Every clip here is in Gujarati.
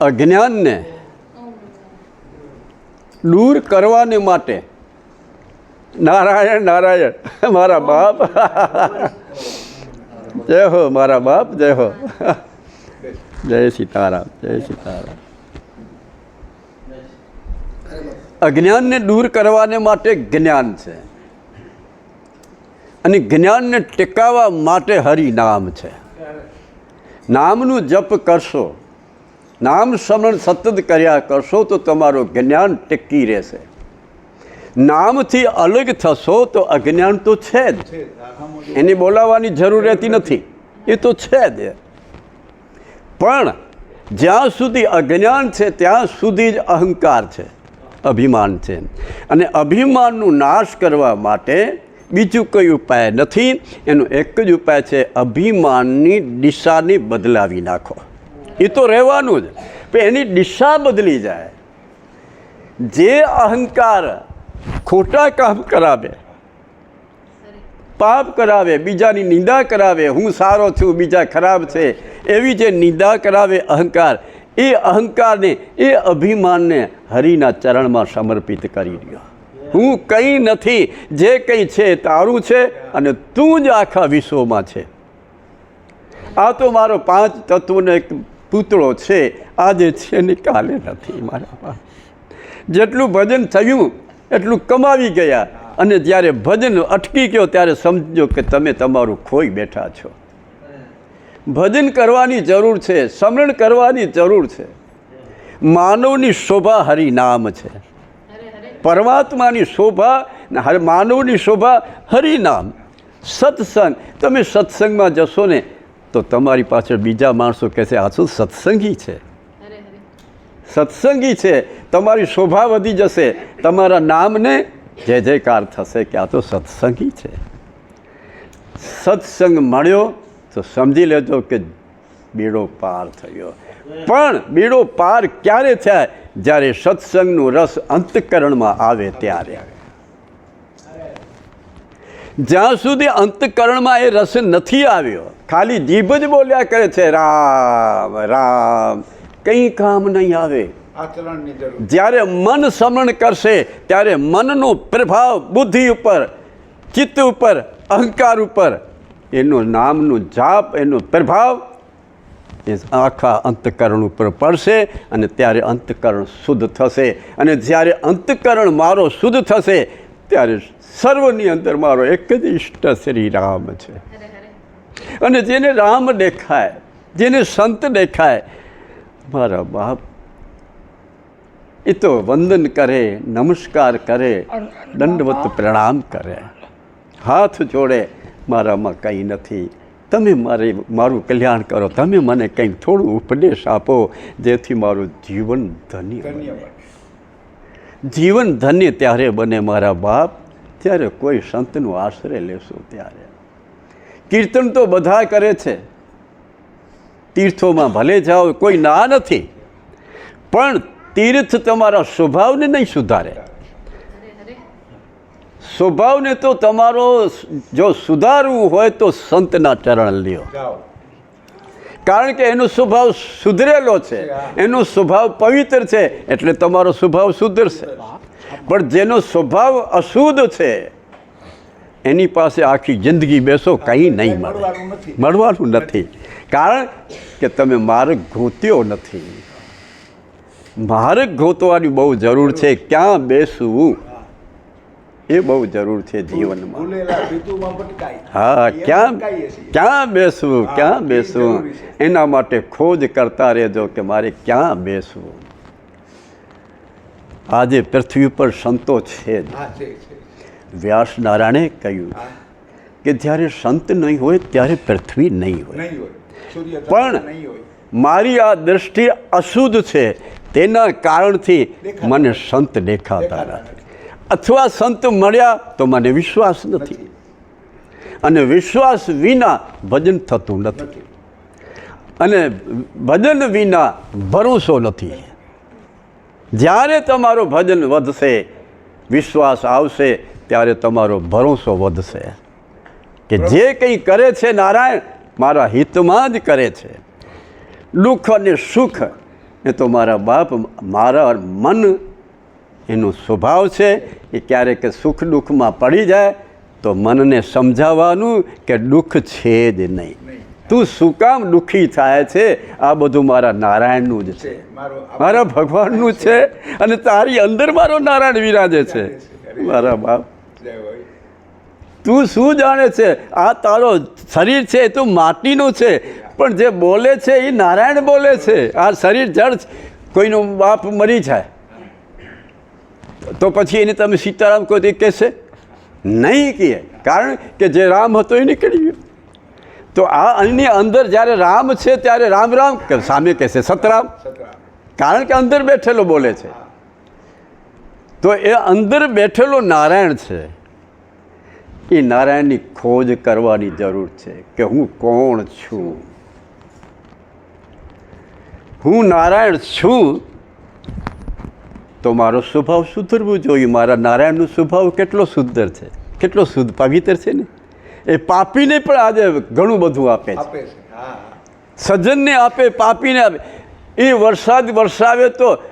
અજ્ઞાનને દૂર કરવાને માટે નારાયણ નારાયણ, મારા બાપ. જય હો, મારા બાપ, જય હો. જય સીતારામ જય સીતારામ. અજ્ઞાનને દૂર કરવાને માટે જ્ઞાન છે. અને જ્ઞાનને ટેકાવવા માટે હરિનામ છે. નામનું જપ કરશો નામ સ્મરણ સતત કર્યા કરશો તો તમારું જ્ઞાન ટકી રહેશે. નામથી અલગ થશો તો અજ્ઞાન તો છે જ. એની બોલાવવાની જરૂર રહેતી નથી. એ તો છે જ. પણ જ્યાં સુધી અજ્ઞાન છે, ત્યાં સુધી જ અહંકાર છે, અભિમાન છે. અને અભિમાનનું નાશ કરવા માટે બીજું કોઈ ઉપાય નથી. એનો એક જ ઉપાય છે, અભિમાનની દિશાને બદલાવી નાખો. એ તો રહેવાનું જ. પણ એની દિશા બદલી જાય. જે અહંકાર ખોટા કામ કરાવે, પાપ કરાવે, બીજાની નિંદા કરાવે, હું સારો છું, બીજા ખરાબ છે, એવી જે નિંદા કરાવે અહંકાર, એ અહંકારને, એ અભિમાનને હરિના ચરણમાં સમર્પિત કરી દો હું કંઈ નથી, જે કંઈ છે તારું છે અને તું જ આખા વિશ્વમાં છે. આ તો મારો પાંચ તત્વનો પૂતળો છે, આજે છે ને કાલે નથી મારા જેટલું ભજન થયું, એટલું કમાવી ગયા. અને જ્યારે ભજન અટકી ગયો, ત્યારે સમજો કે તમે તમારું ખોઈ બેઠા છો. ભજન કરવાની જરૂર છે, સ્મરણ કરવાની જરૂર છે. માનવની શોભા હરિનામ છે. પરમાત્માની શોભા માનવની શોભા હરિનામ સત્સંગ, તમે સત્સંગમાં જશો ને તો તમારી પાછળ બીજા માણસો કહે છે આ શું સત્સંગી છે? સત્સંગી છે. તમારી શોભા વધી જશે. તમારા નામને જય જયકાર થશે કે આ તો સત્સંગી છે. સત્સંગ મળ્યો તો સમજી લેજો કે બીડો પાર થયો. પણ બીડો પાર ક્યારે થાય? જ્યારે સત્સંગનું રસ અંતકરણમાં આવે ત્યારે. જ્યાં સુધી અંતકરણમાં એ રસ નથી આવ્યો ખાલી જીભ જ બોલ્યા કરે છે રામ રામ. કંઈ કામ નહીં આવે. જ્યારે મન સમરણ કરશે ત્યારે મનનો પ્રભાવ બુદ્ધિ ઉપર ચિત્ત ઉપર અહંકાર ઉપર એનું નામનું જાપ એનો પ્રભાવ એ આખા અંતકરણ ઉપર પડશે અને ત્યારે અંતકરણ શુદ્ધ થશે. અને જ્યારે અંતકરણ મારો શુદ્ધ થશે ત્યારે સર્વની અંદર મારો એક જ ઈષ્ટ શ્રી રામ છે. અને જેને રામ દેખાય, જેને સંત દેખાય, મારા બાપ, એ તો વંદન કરે, નમસ્કાર કરે, દંડવત પ્રણામ કરે. હાથ જોડે મારામાં કંઈ નથી. તમે મારે, મારું કલ્યાણ કરો. તમે મને કંઈક થોડું ઉપદેશ આપો, જેથી મારું જીવન ધન્ય બને. જીવન ધન્ય ત્યારે બને મારા બાપ, ત્યારે કોઈ સંતનો આશરે લેશો ત્યારે. કીર્તન તો બધા કરે છે. તીર્થોમાં ભલે જાઓ, કોઈ ના નથી. પણ તીર્થ તમારા સ્વભાવને નહીં સુધારે. સ્વભાવને તો તમારો જો સુધારવું હોય તો સંતના ચરણ લ્યો. કારણ કે એનો સ્વભાવ સુધરેલો છે. એનો સ્વભાવ પવિત્ર છે એટલે તમારો સ્વભાવ સુધરશે. પણ જેનો સ્વભાવ અશુદ્ધ છે એની પાસે આખી જિંદગી બેસો કંઈ નહીં મળે. મળવાનું નથી. કારણ કે તમે માર્ગ ગોત્યો નથી. માર્ગ ગોતવાની બહુ જરૂર છે. ક્યાં બેસવું? એ બહુ જરૂર છે જીવનમાં. હા ક્યાં ક્યાં બેસવું ક્યાં બેસવું? એના માટે ખોજ કરતા રહેજો કે મારે ક્યાં બેસવું? આજે પૃથ્વી પર સંતો છે જ. વ્યાસ નારાયણે કહ્યું કે જ્યારે સંત નહીં હોય ત્યારે પૃથ્વી નહીં હોય. પણ મારી આ દ્રષ્ટિ અશુદ્ધ છે. તેના કારણથી મને સંત દેખાતા દેખાતા નથી. અથવા સંત મળ્યા તો મને વિશ્વાસ નથી. અને વિશ્વાસ વિના ભજન થતું નથી. નથી. અને ભજન વિના ભરોસો નથી. જ્યારે તમારો ભજન વધશે વિશ્વાસ આવશે ત્યારે તમારો ભરોસો વધશે. કે જે કંઈ કરે છે નારાયણ મારા હિતમાં જ કરે છે. દુઃખ અને સુખ એ તો મારા બાપ મારા મન એનો સ્વભાવ છે એ ક્યારેક સુખ દુઃખમાં પડી જાય, તો મનને સમજાવવાનું કે દુઃખ છે જ નહીં. તું શું કામ દુઃખી થાય છે? આ બધું મારા નારાયણનું જ છે. મારો ભગવાનનું છે અને તારી અંદર મારો નારાયણ વિરાજે છે. મારા બાપ. તું શું જાણે છે? આ તારો શરીર છે, એ તો માટીનું છે. પણ જે બોલે છે, એ નારાયણ બોલે છે. આ શરીર જળ કોઈનો બાપ મરી જાય. તો પછી એને તમે સીતારામ તો કહેશે, નહીં કહે કારણ કે જે રામ હતો એ નીકળી ગયો. તો આ અન્ય અંદર જ્યારે રામ છે ત્યારે રામ રામ સામે કહેશે સતરામ. કારણ કે અંદર બેઠેલો બોલે છે. તો એ અંદર બેઠેલો નારાયણ છે. એ નારાયણની ખોજ કરવાની જરૂર છે કે હું કોણ છું? હું નારાયણ છું તો મારો સ્વભાવ સુધરવું જોઈએ. મારા નારાયણનો સ્વભાવ કેટલો સુંદર છે. કેટલો શુદ્ધ પવિત્ર છે ને. એ પાપીને પણ આજે ઘણું બધું આપે છે. સજ્જનને આપે પાપીને આપે. એ વરસાદ વરસાવે તો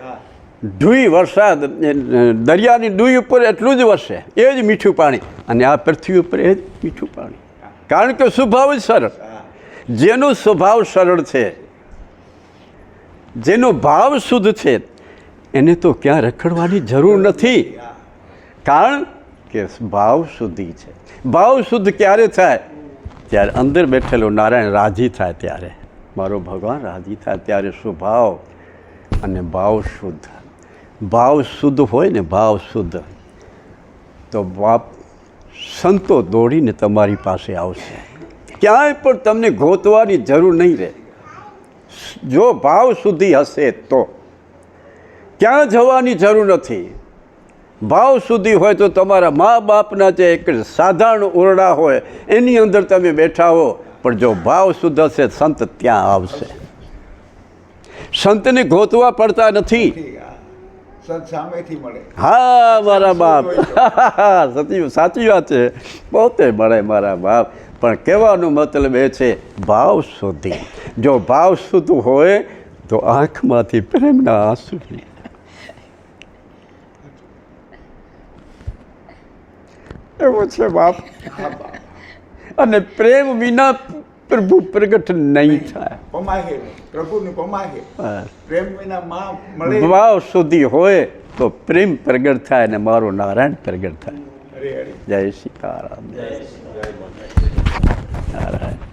ડૂઈ વરસાદ દરિયાની ડૂઈ ઉપર એટલું જ વરસે. એ જ મીઠું પાણી. અને આ પૃથ્વી ઉપર એ જ મીઠું પાણી. કારણ કે સ્વભાવ જ સરળ. જેનો સ્વભાવ સરળ છે જેનો ભાવ શુદ્ધ છે એને તો ક્યાં રખડવાની જરૂર નથી. કારણ કે ભાવ શુદ્ધિ છે. ભાવ શુદ્ધ ક્યારે થાય? ત્યારે અંદર બેઠેલો નારાયણ રાજી થાય ત્યારે. મારો ભગવાન રાજી થાય ત્યારે સ્વભાવ અને ભાવ શુદ્ધ. ભાવ શુદ્ધ હોય ને ભાવ શુદ્ધ. તો બાપ સંતો દોડીને તમારી પાસે આવશે. ક્યાંય પણ તમને ગોતવાની જરૂર નહીં રહે. જો ભાવ શુદ્ધિ હશે તો. ક્યાં જવાની જરૂર નથી. ભાવ સુધી હોય તો તમારા મા બાપના જે એક સાધારણ ઓરડા હોય એની અંદર તમે બેઠા હો પણ જો ભાવ શુદ્ધ હશે સંત ત્યાં આવશે. સંતને ગોતવા પડતા નથી. હા સંત સામેથી મળે. હા મારા બાપ. સાચી સાચી વાત છે. પોતે મળે મારા બાપ. પણ કહેવાનો મતલબ એ છે ભાવ સુધી. જો ભાવ શુદ્ધ હોય તો આંખમાંથી પ્રેમના આંસુ નહીં એવું છે બાપ. અને પ્રેમ વિના પ્રભુ પ્રગટ નહીં થાય. પમાહે પ્રભુને પમાહે. પ્રેમ વિના માં મળે ભાવ સુધી હોય તો પ્રેમ પ્રગટ થાય અને મારો નારાયણ પ્રગટ થાય. જય સીતારામ જય નારાયણ